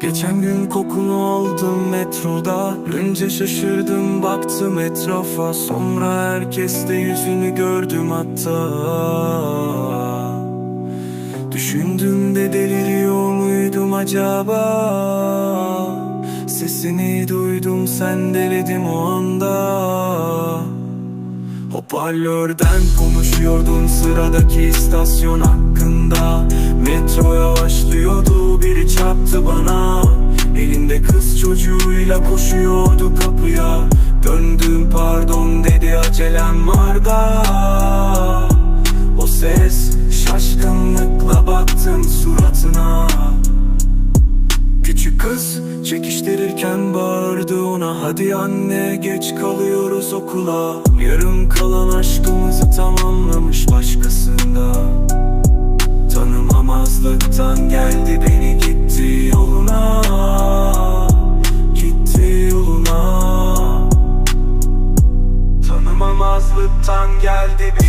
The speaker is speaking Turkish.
Geçen gün kokunu aldım metroda. Önce şaşırdım baktım etrafa. Sonra herkeste yüzünü gördüm hatta. Düşündüm de deliriyor muydum acaba? Sesini duydum sendeledim o anda. Hoparlörden konuşuyordun sıradaki istasyon hakkında çocuğuyla koşuyordu kapıya. Döndüm pardon dedi acelem var O ses şaşkınlıkla baktım suratına. Küçük kız çekiştirirken bağırdı ona Hadi anne geç kalıyoruz okula. Yarım kalan aşkımızı tamamlamış başkasında. Tanımamazlıktan geldi beni gitti yoluna Tanımamazlıktan geldi beni